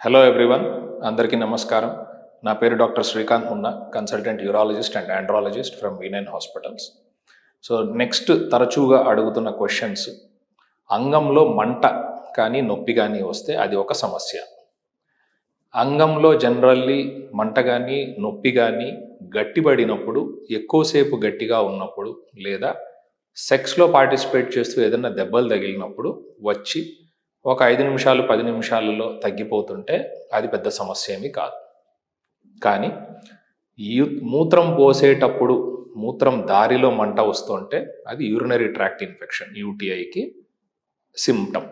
Hello everyone అందరికీ నమస్కారం. నా పేరు doctor Srikanth Munna consultant urologist and andrologist from V nine hospitals so next తరచుగా అడుగుతున్న క్వశ్చన్స్ అంగంలో మంట కానీ నొప్పి కానీ వస్తే అది ఒక సమస్య. అంగంలో జనరల్లీ మంట కానీ నొప్పి కానీ గట్టిపడినప్పుడు ఎక్కువసేపు గట్టిగా ఉన్నప్పుడు లేదా సెక్స్లో పార్టిసిపేట్ చేస్తూ ఏదైనా దెబ్బలు తగిలినప్పుడు వచ్చి ఒక ఐదు నిమిషాలు పది నిమిషాలలో తగ్గిపోతుంటే అది పెద్ద సమస్య ఏమీ కాదు. కానీ మూత్రం పోసేటప్పుడు మూత్రం దారిలో మంట వస్తుంటే అది యూరినరీ ట్రాక్ట్ ఇన్ఫెక్షన్ యూటీఐకి సిమ్టమ్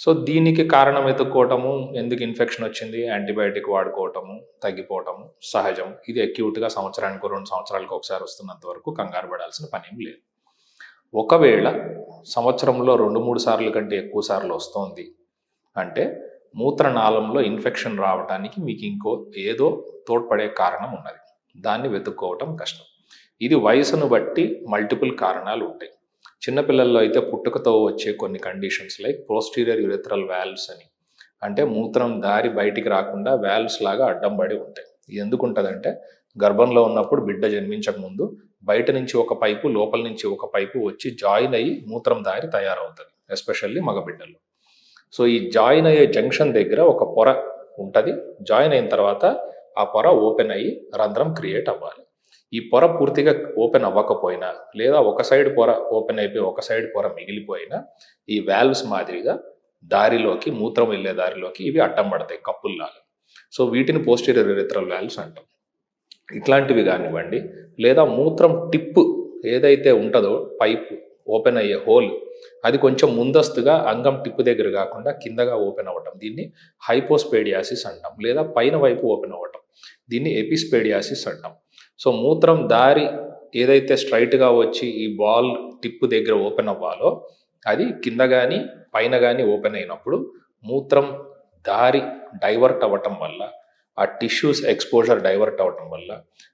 సో దీనికి కారణం ఎత్తుక్కోవటము ఎందుకు ఇన్ఫెక్షన్ వచ్చింది యాంటీబయాటిక్ వాడుకోవటము తగ్గిపోవటము సహజం. ఇది అక్యూట్గా సంవత్సరానికి రెండు సంవత్సరాలకు ఒకసారి వస్తున్నంత వరకు కంగారు పడాల్సిన పని ఏం లేదు. ఒకవేళ సంవత్సరంలో రెండు మూడు సార్లు కంటే ఎక్కువ సార్లు వస్తోంది అంటే మూత్రనాళంలో ఇన్ఫెక్షన్ రావడానికి మీకు ఇంకో ఏదో తోడ్పడే కారణం ఉన్నది. దాన్ని వెతుక్కోవటం కష్టం. ఇది వయసును బట్టి మల్టిపుల్ కారణాలు ఉంటాయి. చిన్నపిల్లల్లో అయితే పుట్టుకతో వచ్చే కొన్ని conditions like posterior urethral valves అని. అంటే మూత్రం దారి బయటికి రాకుండా వాల్వ్స్ లాగా అడ్డం పడి ఉంటాయి. ఇది ఎందుకు ఉంటుందంటే గర్భంలో ఉన్నప్పుడు బిడ్డ జన్మించక ముందు బయట నుంచి ఒక పైపు లోపల నుంచి ఒక పైపు వచ్చి జాయిన్ అయ్యి మూత్రం దారి తయారవుతుంది ఎస్పెషల్లీ మగబిడ్డల్లో. సో ఈ జాయిన్ అయ్యే జంక్షన్ దగ్గర ఒక పొర ఉంటుంది. జాయిన్ అయిన తర్వాత ఆ పొర ఓపెన్ అయ్యి రంధ్రం క్రియేట్ అవ్వాలి. ఈ పొర పూర్తిగా ఓపెన్ అవ్వకపోయినా లేదా ఒక సైడ్ పొర ఓపెన్ అయిపోయి ఒక సైడ్ పొర మిగిలిపోయినా ఈ వాల్వ్స్ మాదిరిగా దారిలోకి మూత్రం వెళ్ళే దారిలోకి ఇవి అడ్డం పడతాయి కప్పుల్లాగా. సో వీటిని పోస్టీరియర్ యురెథ్రల్ వాల్వ్స్ అంటాం. ఇట్లాంటివి కానివ్వండి లేదా మూత్రం టిప్పు ఏదైతే ఉంటుందో పైపు ఓపెన్ అయ్యే హోల్ అది కొంచెం ముందస్తుగా అంగం టిప్పు దగ్గర కాకుండా కిందగా ఓపెన్ అవ్వటం. దీన్ని హైపోస్పేడియాసిస్ అంటాం లేదా పైన వైపు ఓపెన్ అవ్వటం. దీన్ని ఎపిస్పేడియాసిస్ అంటాం. సో మూత్రం దారి ఏదైతే స్ట్రైట్గా వచ్చి ఈ బాల్ టిప్పు దగ్గర ఓపెన్ అవ్వాలో అది కింద కానీ పైన కానీ ఓపెన్ అయినప్పుడు మూత్రం దారి డైవర్ట్ అవ్వటం వల్ల ఆ టిష్యూస్ ఎక్స్పోజర్ డైవర్ట్ అవ్వటం వల్ల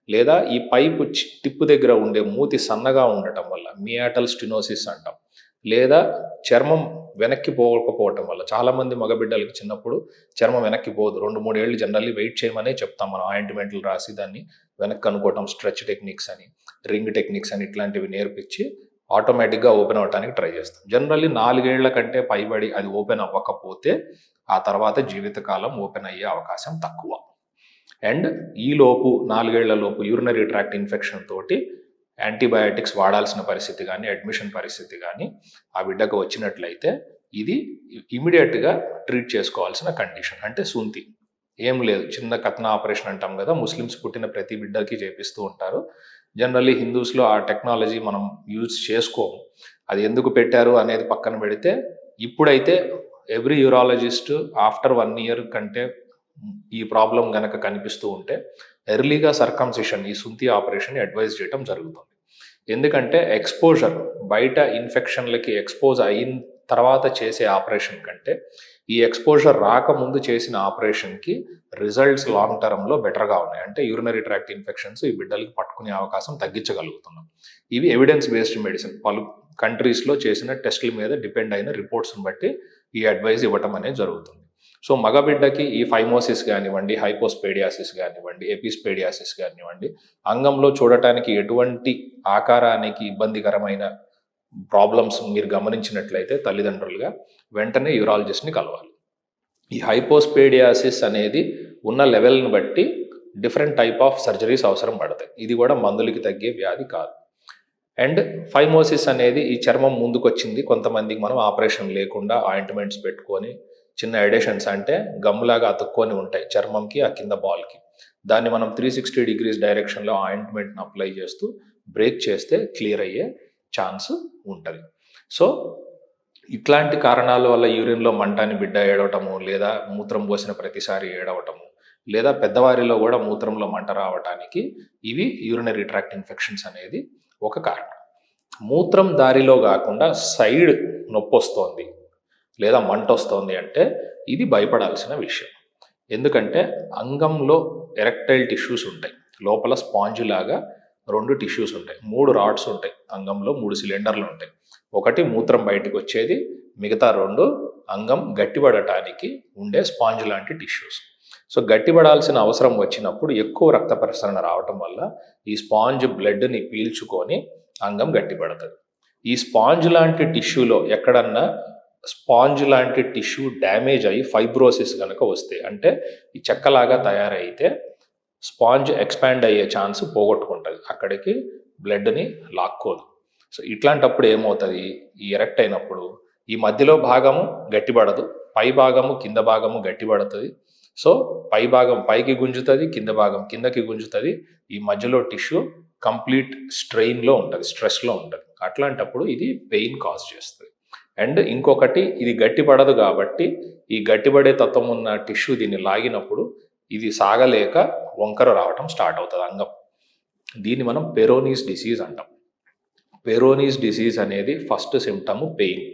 లేదా ఈ పైపు చి- టిప్పు దగ్గర ఉండే మూతి సన్నగా ఉండటం వల్ల మియాటల్ స్టినోసిస్ అంటాం లేదా చర్మం వెనక్కి పోకపోవటం వల్ల చాలా మంది మగబిడ్డలకి చిన్నప్పుడు చర్మం వెనక్కి పోదు రెండు మూడు ఏళ్ళు జనరల్లీ వెయిట్ చేయమనే చెప్తాం మనం ఆయింట్మెంట్లు రాసి దాన్ని వెనక్కి అనుకోవటం స్ట్రెచ్ టెక్నిక్స్ అని రింగ్ టెక్నిక్స్ అని ఇట్లాంటివి నేర్పించి ఆటోమేటిక్గా ఓపెన్ అవ్వడానికి ట్రై చేస్తాం. జనరల్లీ నాలుగేళ్ళ కంటే పైబడి అది ఓపెన్ అవ్వకపోతే ఆ తర్వాత జీవితకాలం ఓపెన్ అయ్యే అవకాశం తక్కువ. అండ్ ఈలోపు నాలుగేళ్ళ లోపు యూరినరీ ట్రాక్ట్ ఇన్ఫెక్షన్ తోటి యాంటీబయాటిక్స్ వాడాల్సిన పరిస్థితి కానీ అడ్మిషన్ పరిస్థితి కానీ ఆ బిడ్డకు వచ్చినట్లయితే ఇది ఇమీడియట్గా ట్రీట్ చేసుకోవాల్సిన కండిషన్ అంటే సుంతి. ఏం లేదు. చిన్న కథన ఆపరేషన్ అంటాం కదా. ముస్లిమ్స్ పుట్టిన ప్రతి బిడ్డకి చేపిస్తూ ఉంటారు. జనరల్లీ హిందూస్లో ఆ టెక్నాలజీ మనం యూజ్ చేసుకోము. అది ఎందుకు పెట్టారు అనేది పక్కన పెడితే ఇప్పుడైతే every urologist after one year కంటే ఈ ప్రాబ్లం కనుక కనిపిస్తూ ఉంటే ఎర్లీగా సర్కంసిషన్ ఈ సుంతి ఆపరేషన్ అడ్వైజ్ చేయడం జరుగుతుంది. ఎందుకంటే ఎక్స్పోజర్ బయట ఇన్ఫెక్షన్లకి ఎక్స్పోజ్ అయిన తర్వాత చేసే ఆపరేషన్ కంటే ఈ ఎక్స్పోజర్ రాకముందు చేసిన ఆపరేషన్కి రిజల్ట్స్ లాంగ్ టర్మ్లో బెటర్గా ఉన్నాయి. అంటే యూరినరీ ట్రాక్ట్ ఇన్ఫెక్షన్స్ ఈ బిడ్డలకి పట్టుకునే అవకాశం తగ్గించగలుగుతున్నాం. ఇవి ఎవిడెన్స్ బేస్డ్ మెడిసిన్ పలు కంట్రీస్లో చేసిన టెస్టుల మీద డిపెండ్ అయిన రిపోర్ట్స్ని బట్టి ఈ అడ్వైజ్ ఇవ్వటం అనేది జరుగుతుంది. సో మగబిడ్డకి ఈ ఫైమోసిస్ కానివ్వండి హైపోస్పేడియాసిస్ కానివ్వండి ఎపిస్పేడియాసిస్ కానివ్వండి అంగంలో చూడటానికి ఎటువంటి ఆకారానికి ఇబ్బందికరమైన ప్రాబ్లమ్స్ మీరు గమనించినట్లయితే తల్లిదండ్రులుగా వెంటనే యూరాలజిస్ట్ని కలవాలి. ఈ హైపోస్పేడియాసిస్ అనేది ఉన్న లెవెల్ని బట్టి డిఫరెంట్ టైప్ ఆఫ్ సర్జరీస్ అవసరం పడతాయి. ఇది కూడా మందులకి తగ్గే వ్యాధి కాదు. అండ్ ఫైమోసిస్ అనేది ఈ చర్మం ముందుకొచ్చింది కొంతమందికి మనం ఆపరేషన్ లేకుండా ఆయింట్మెంట్స్ పెట్టుకొని చిన్న ఎడిషన్స్ అంటే గమ్లాగా అతుక్కొని ఉంటాయి చర్మంకి ఆ కింద బాల్కి. దాన్ని మనం త్రీ సిక్స్టీ డిగ్రీస్ డైరెక్షన్లో ఆయింట్మెంట్ని అప్లై చేస్తూ బ్రేక్ చేస్తే క్లియర్ అయ్యే ఛాన్స్ ఉంటుంది. సో ఇట్లాంటి కారణాల వల్ల యూరిన్లో మంటాన్ని బిడ్డ ఏడవటము లేదా మూత్రం పోసిన ప్రతిసారి ఏడవటము లేదా పెద్దవారిలో కూడా మూత్రంలో మంట రావటానికి ఇవి యూరినరీ ట్రాక్ట్ ఇన్ఫెక్షన్స్ అనేది ఒక కారణం. మూత్రం దారిలో కాకుండా సైడ్ నొప్పి వస్తోంది లేదా మంట వస్తోంది అంటే ఇది భయపడాల్సిన విషయం. ఎందుకంటే అంగంలో ఎరెక్టైల్ టిష్యూస్ ఉంటాయి. లోపల స్పాంజ్ లాగా రెండు టిష్యూస్ ఉంటాయి. మూడు రాడ్స్ ఉంటాయి అంగంలో మూడు సిలిండర్లు ఉంటాయి. ఒకటి మూత్రం బయటకు వచ్చేది మిగతా రెండు అంగం గట్టిపడటానికి ఉండే స్పాంజ్ లాంటి టిష్యూస్. సో గట్టిపడాల్సిన అవసరం వచ్చినప్పుడు ఎక్కువ రక్త ప్రసరణ రావటం వల్ల ఈ స్పాంజ్ బ్లడ్ని పీల్చుకొని అంగం గట్టిపడుతుంది. ఈ స్పాంజ్ లాంటి టిష్యూలో ఎక్కడన్నా స్పాంజ్ లాంటి టిష్యూ డ్యామేజ్ అయ్యి ఫైబ్రోసిస్ కనుక వస్తే అంటే ఈ చెక్కలాగా తయారైతే స్పాంజ్ ఎక్స్పాండ్ అయ్యే ఛాన్స్ పోగొట్టుకుంటుంది. అక్కడికి బ్లడ్ని లాక్కోదు. సో ఇట్లాంటప్పుడు ఏమవుతుంది? ఈ ఎరెక్ట్ అయినప్పుడు ఈ మధ్యలో భాగము గట్టిపడదు పై భాగము కింద భాగము గట్టిపడుతుంది. సో పై భాగం పైకి గుంజుతుంది కింద భాగం కిందకి గుంజుతుంది. ఈ మధ్యలో టిష్యూ కంప్లీట్ స్ట్రెయిన్లో ఉంటుంది స్ట్రెస్లో ఉంటుంది. అట్లాంటప్పుడు ఇది పెయిన్ కాజ్ చేస్తుంది. అండ్ ఇంకొకటి ఇది గట్టిపడదు కాబట్టి ఈ గట్టిపడే తత్వం ఉన్న టిష్యూ దీన్ని లాగినప్పుడు ఇది సాగలేక వంకర రావటం స్టార్ట్ అవుతుంది అంగం. దీన్ని మనం పెరోనీస్ డిసీజ్ అంటాం. పెరోనీస్ డిసీజ్ అనేది ఫస్ట్ సిమ్టమ్ పెయిన్.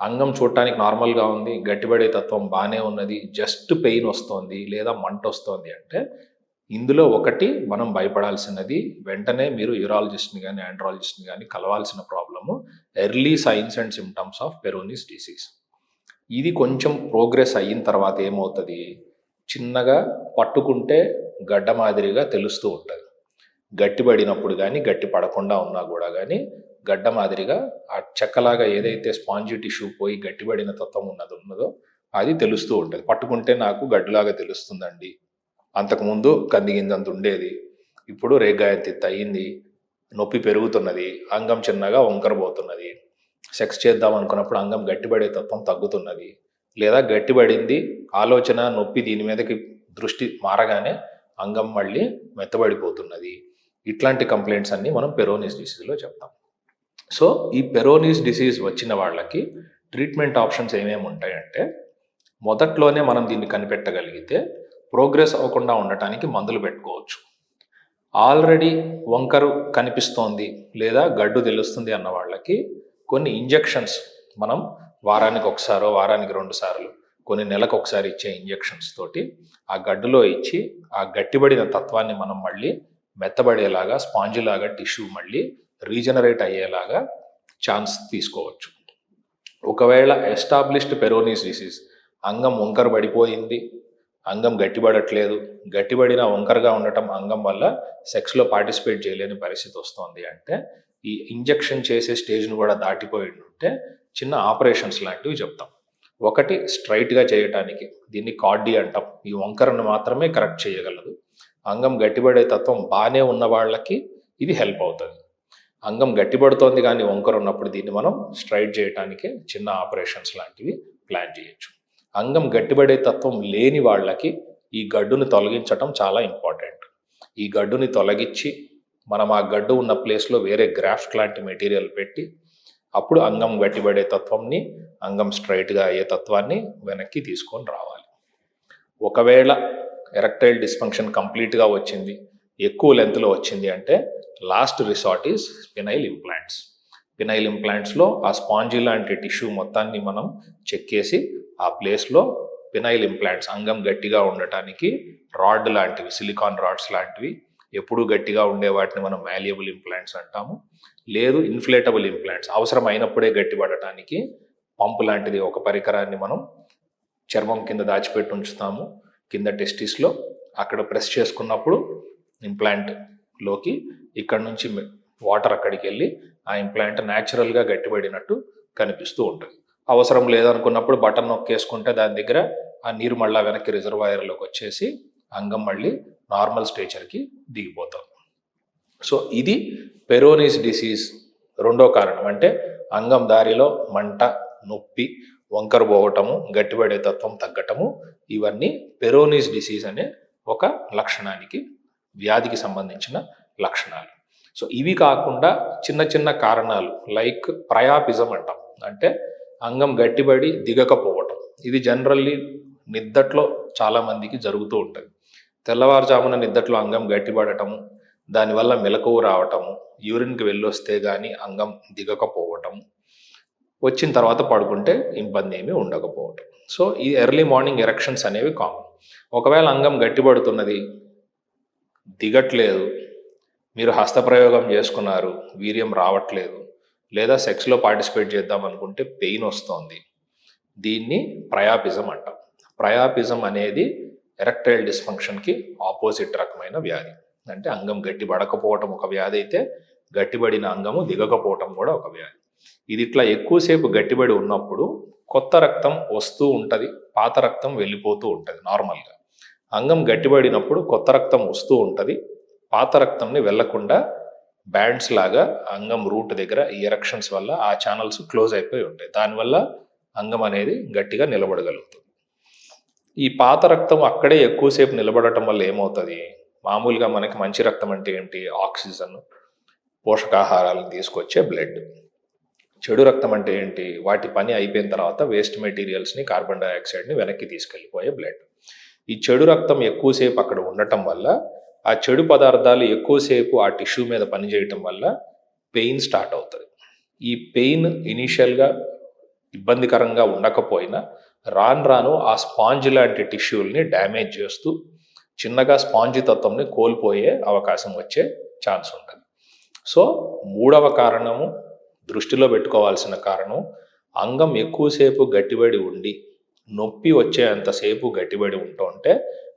అంగం చూడటానికి నార్మల్గా ఉంది గట్టిపడే తత్వం బాగానే ఉన్నది జస్ట్ పెయిన్ వస్తుంది లేదా మంట వస్తుంది అంటే ఇందులో ఒకటి మనం భయపడాల్సినది వెంటనే మీరు యూరాలజిస్ట్ని కానీ ఆండ్రాలజిస్ట్ని కానీ కలవాల్సిన problem early signs and symptoms of Peyronie's disease ఇది కొంచెం ప్రోగ్రెస్ అయిన తర్వాత ఏమవుతుంది? చిన్నగా పట్టుకుంటే గడ్డ మాదిరిగా తెలుస్తూ ఉంటుంది. గట్టిపడినప్పుడు కానీ గట్టి పడకుండా ఉన్నా కూడా కానీ గడ్డ మాదిరిగా ఆ చెక్కలాగా ఏదైతే స్పాంజీ టిష్యూ పోయి గట్టిపడిన తత్వం ఉన్నది ఉన్నదో అది తెలుస్తూ ఉంటుంది. పట్టుకుంటే నాకు గడ్డులాగా తెలుస్తుందండి. అంతకుముందు కంది గింజంత ఉండేది. ఇప్పుడు రేగాయంతిత్ అయ్యింది. నొప్పి పెరుగుతున్నది అంగం చిన్నగా వంకరబోతున్నది. సెక్స్ చేద్దాం అనుకున్నప్పుడు అంగం గట్టిపడే తత్వం తగ్గుతున్నది. లేదా గట్టిపడింది ఆలోచన నొప్పి దీని మీదకి దృష్టి మారగానే అంగం మళ్ళీ మెత్తబడిపోతున్నది. ఇట్లాంటి కంప్లైంట్స్ అన్నీ మనం పెరోనిస్ డిసీజ్లో చెప్తాం. సో ఈ పెరోనిస్ డిసీజ్ వచ్చిన వాళ్ళకి ట్రీట్మెంట్ ఆప్షన్స్ ఏమేమి ఉంటాయంటే మొదట్లోనే మనం దీన్ని కనిపెట్టగలిగితే ప్రోగ్రెస్ అవ్వకుండా ఉండటానికి మందులు పెట్టుకోవచ్చు. ఆల్రెడీ వంకరు కనిపిస్తోంది లేదా గడ్డు తెలుస్తుంది అన్న వాళ్ళకి కొన్ని ఇంజెక్షన్స్ మనం వారానికి ఒకసారో వారానికి రెండు సార్లు కొన్ని నెలకు ఒకసారి ఇచ్చే ఇంజెక్షన్స్ తోటి ఆ గడ్డులో ఇచ్చి ఆ గట్టిబడిన తత్వాన్ని మనం మళ్ళీ మెత్తబడేలాగా స్పాంజిలాగా టిష్యూ మళ్ళీ రీజనరేట్ అయ్యేలాగా ఛాన్స్ తీసుకోవచ్చు. ఒకవేళ ఎస్టాబ్లిష్డ్ పెరోనీస్ డిసీజ్ అంగం వంకర పడిపోయింది అంగం గట్టిపడట్లేదు. గట్టిపడిన వంకరగా ఉండటం అంగం వల్ల సెక్స్లో పార్టిసిపేట్ చేయలేని పరిస్థితి వస్తుంది. అంటే ఈ ఇంజెక్షన్ చేసే స్టేజ్ను కూడా దాటిపోయి ఉంటే చిన్న ఆపరేషన్స్ లాంటివి చెప్తాం. ఒకటి స్ట్రైట్గా చేయటానికి. దీన్ని కార్డీ అంటాం. ఈ వంకరను మాత్రమే కరెక్ట్ చేయగలదు. అంగం గట్టిపడే తత్వం బాగానే ఉన్న వాళ్ళకి ఇది హెల్ప్ అవుతుంది. అంగం గట్టిపడుతోంది కానీ వంకర ఉన్నప్పుడు దీన్ని మనం స్ట్రైట్ చేయటానికి చిన్న ఆపరేషన్స్ లాంటివి ప్లాన్ చేయొచ్చు. అంగం గట్టిపడే తత్వం లేని వాళ్ళకి ఈ గడ్డుని తొలగించటం చాలా ఇంపార్టెంట్. ఈ గడ్డుని తొలగించి మనం ఆ గడ్డు ఉన్న ప్లేస్లో వేరే గ్రాఫ్ట్ లాంటి మెటీరియల్ పెట్టి అప్పుడు అంగం గట్టిపడే తత్వంని అంగం స్ట్రైట్గా అయ్యే తత్వాన్ని వెనక్కి తీసుకొని రావాలి. ఒకవేళ ఎరక్టైల్ డిస్ఫంక్షన్ కంప్లీట్గా వచ్చింది ఎక్కువ లెంత్లో వచ్చింది అంటే last resort is penile implants. Penile ఇంప్లాంట్స్లో ఆ స్పాంజీ లాంటి టిష్యూ మొత్తాన్ని మనం చెక్కేసి ఆ ప్లేస్లో పినైల్ ఇంప్లాంట్స్ అంగం గట్టిగా ఉండటానికి రాడ్ లాంటివి సిలికాన్ రాడ్స్ లాంటివి ఎప్పుడూ గట్టిగా ఉండే వాటిని మనం మాల్యబుల్ ఇంప్లాంట్స్ అంటాము. లేదు ఇన్ఫ్లేటబుల్ ఇంప్లాంట్స్ అవసరం అయినప్పుడే గట్టిపడటానికి పంపు లాంటిది ఒక పరికరాన్ని మనం చర్మం కింద దాచిపెట్టి ఉంచుతాము. కింద టెస్టిస్లో అక్కడ ప్రెస్ చేసుకున్నప్పుడు ఇంప్లాంట్లోకి ఇక్కడ నుంచి వాటర్ అక్కడికి వెళ్ళి ఆ ఇంప్లాంట్ న్యాచురల్గా గట్టిపడినట్టు కనిపిస్తూ ఉంటుంది. అవసరం లేదనుకున్నప్పుడు బటన్ నొక్కేసుకుంటే దాని దగ్గర ఆ నీరు మళ్ళా వెనక్కి రిజర్వాయర్లోకి వచ్చేసి అంగం మళ్ళీ నార్మల్ స్టేచర్కి దిగిపోతాం. సో ఇది పెరోనిస్ డిసీజ్ రెండో కారణం. అంటే అంగం దారిలో మంట నొప్పి వంకర పోవటము గట్టిపడే తత్వం తగ్గటము ఇవన్నీ పెరోనిస్ డిసీజ్ అనే ఒక లక్షణానికి వ్యాధికి సంబంధించిన లక్షణాలు. సో ఇవి కాకుండా చిన్న చిన్న కారణాలు లైక్ ప్రయాపిజం అంటాం. అంటే అంగం గట్టిబడి దిగకపోవటం. ఇది జనరల్లీ నిద్దట్లో చాలామందికి జరుగుతూ ఉంటుంది. తెల్లవారుజామున నిద్దట్లో అంగం గట్టిపడటము దానివల్ల మెలకువ రావటము యూరిన్కి వెళ్ళొస్తే కానీ అంగం దిగకపోవటం వచ్చిన తర్వాత పడుకుంటే ఇబ్బంది ఏమీ ఉండకపోవటం. సో ఈ ఎర్లీ మార్నింగ్ ఎరక్షన్స్ అనేవి కామన్. ఒకవేళ అంగం గట్టిపడుతున్నది దిగట్లేదు మీరు హస్తప్రయోగం చేసుకున్నారు వీర్యం రావట్లేదు లేదా సెక్స్లో పార్టిసిపేట్ చేద్దాం అనుకుంటే పెయిన్ వస్తోంది. దీన్ని ప్రయాపిజం అంటాం. ప్రయాపిజం అనేది ఎరెక్టైల్ డిస్ఫంక్షన్కి ఆపోజిట్ రకమైన వ్యాధి. అంటే అంగం గట్టిపడకపోవటం ఒక వ్యాధి అయితే గట్టిబడిన అంగము దిగకపోవటం కూడా ఒక వ్యాధి. ఇది ఇట్లా ఎక్కువసేపు గట్టిబడి ఉన్నప్పుడు కొత్త రక్తం వస్తూ ఉంటుంది పాత రక్తం వెళ్ళిపోతూ ఉంటుంది నార్మల్గా అంగం గట్టిబడినప్పుడు కొత్త రక్తం వస్తూ ఉంటుంది పాత రక్తంని వెళ్ళకుండా బ్యాండ్స్ లాగా అంగం రూట్ దగ్గర ఈ ఎరక్షన్స్ వల్ల ఆ ఛానల్స్ క్లోజ్ అయిపోయి ఉంటాయి. దానివల్ల అంగం అనేది గట్టిగా నిలబడగలుగుతుంది. ఈ పాత రక్తం అక్కడే ఎక్కువసేపు నిలబడటం వల్ల ఏమవుతుంది? మామూలుగా మనకి మంచి రక్తం అంటే ఏంటి? ఆక్సిజన్ పోషకాహారాలను తీసుకొచ్చే బ్లడ్. చెడు రక్తం అంటే ఏంటి? వాటి పని అయిపోయిన తర్వాత వేస్ట్ మెటీరియల్స్ని కార్బన్ డైఆక్సైడ్ని వెనక్కి తీసుకెళ్ళిపోయే బ్లడ్. ఈ చెడు రక్తం ఎక్కువసేపు అక్కడ ఉండటం వల్ల ఆ చెడు పదార్థాలు ఎక్కువసేపు ఆ టిష్యూ మీద పనిచేయటం వల్ల పెయిన్ స్టార్ట్ అవుతుంది. ఈ పెయిన్ ఇనీషియల్గా ఇబ్బందికరంగా ఉండకపోయినా రాను రాను ఆ స్పాంజ్ లాంటి టిష్యూల్ని డ్యామేజ్ చేస్తూ చిన్నగా స్పాంజి తత్వంని కోల్పోయే అవకాశం వచ్చే ఛాన్స్ ఉంటుంది. సో మూడవ కారణము దృష్టిలో పెట్టుకోవాల్సిన కారణం అంగం ఎక్కువసేపు గట్టిబడి ఉండి నొప్పి వచ్చేంతసేపు గట్టిబడి ఉంటుంటే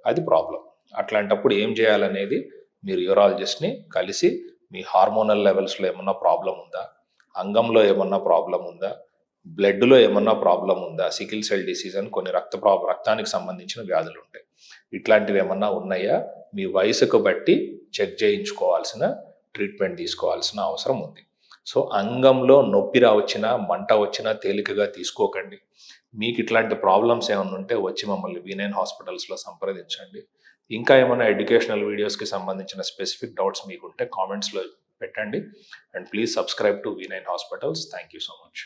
అది ప్రాబ్లం అట్లాంటప్పుడు ఏం చేయాలనేది మీరు యూరాలజిస్ట్ని కలిసి మీ హార్మోనల్ లెవెల్స్లో ఏమన్నా ప్రాబ్లం ఉందా? అంగంలో ఏమన్నా ప్రాబ్లం ఉందా? బ్లడ్లో ఏమన్నా ప్రాబ్లం ఉందా? సికిల్ సెల్ డిసీజ్ అని కొన్ని రక్త ప్రా రక్తానికి సంబంధించిన వ్యాధులు ఉంటాయి. ఇట్లాంటివి ఏమన్నా ఉన్నాయా? మీ వయసుకు బట్టి చెక్ చేయించుకోవాల్సిన ట్రీట్మెంట్ తీసుకోవాల్సిన అవసరం ఉంది. సో అంగంలో నొప్పి రావచ్చినా మంట వచ్చినా తేలికగా తీసుకోకండి. మీకు ఇట్లాంటి ప్రాబ్లమ్స్ ఏమైనా ఉంటే వచ్చి మమ్మల్ని వీనైన్ హాస్పిటల్స్లో సంప్రదించండి. ఇంకా ఏమైనా ఎడ్యుకేషనల్ వీడియోస్కి సంబంధించిన స్పెసిఫిక్ డౌట్స్ మీకు ఉంటే కామెంట్స్లో పెట్టండి. And please subscribe to V nine hospitals thank you so much